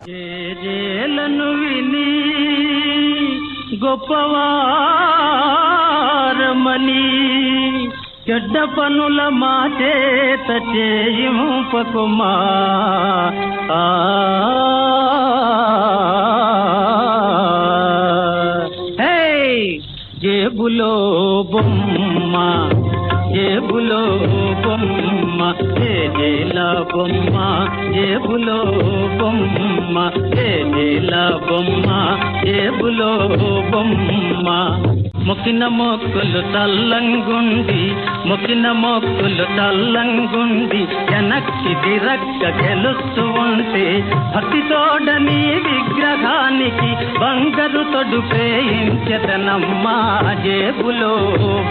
జేలను విని గొప్పవారమని చెడ్డ పనుల మా చేత చేయింపకుమా హే! జేబులో బొమ్మ జేబులో బొమ్మ జేజేల బొమ్మ జేబులో బొమ్మ జేజేల బొమ్మ జేబులో బొమ్మ. మొక్కిన మొక్కులు తల్లంగుండి మొక్కిన మొక్కులు తల్లంగుండి వెనక్కి దిరక్క గెలుస్తూ ఉంటే భక్తి తోడ భక్తితోడని విగ్రహానికి బంగారు తొడు పేయించదనమ్మా జేబులో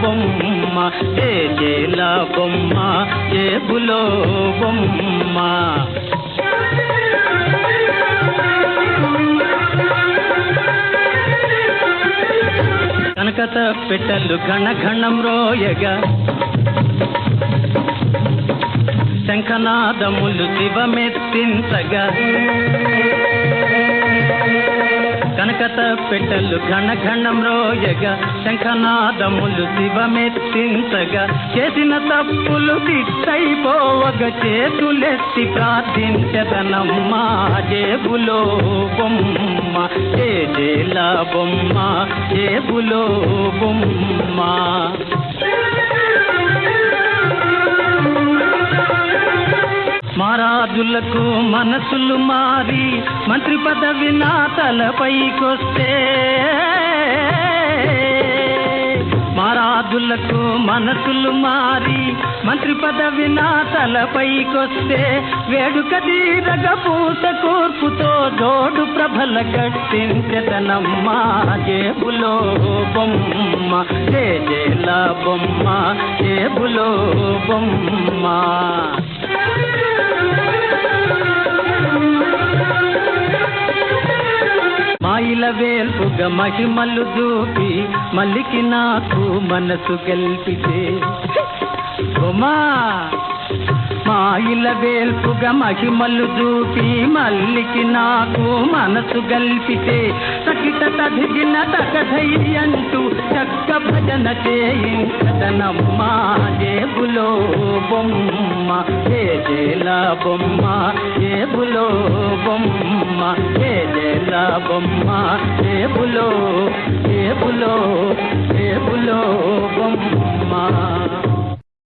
బొమ్మ ఏ జేల బొమ్మ జేబులో బొమ్మ. కనకత పెట్టలు ఘనఘణం రోయగా శంఖనాదములు శివమెత్తించగా. కనకత పెట్టలు ఘనఘణం రోయగా శంఖనాదములు శివమెత్తించగా. చేసిన తప్పులు తిట్టయిపోవగ చేతులెత్తి ప్రార్థించదనమ్మా జేబులో బొమ్మ ఏ జేల బొమ్మ జేబులో బొమ్మ. రాజులకు మనసులు మారి మంత్రి పదవి నా తలపైకొస్తే. మహారాజులకు మనసులు మారి మంత్రి పదవి నా తలపైకొస్తే. వేడుక దీరగ పూత కూర్పుతో జోడు ప్రభల కట్టించదనమ్మ జేబులో బొమ్మ జే జేల బొమ్మ జేబులో బొమ్మ. మాయిల వేల్పుగ మహిమలు దూపి మల్లికి నాకు మనసు గెలిపితే. ఉమా మాయిల వేల్పుగ మహిమలు దూపి మల్లికి నాకు మనసు గల్పితే. సకిట తదిగిన తగధైర్యంటూ చక్క భజన చేయించదనమ్మా జేబులో బొమ్మ ఏ జేల బొమ్మ జేబులో బొమ్మ ఏ బొమ్మ జేబులో జేబులో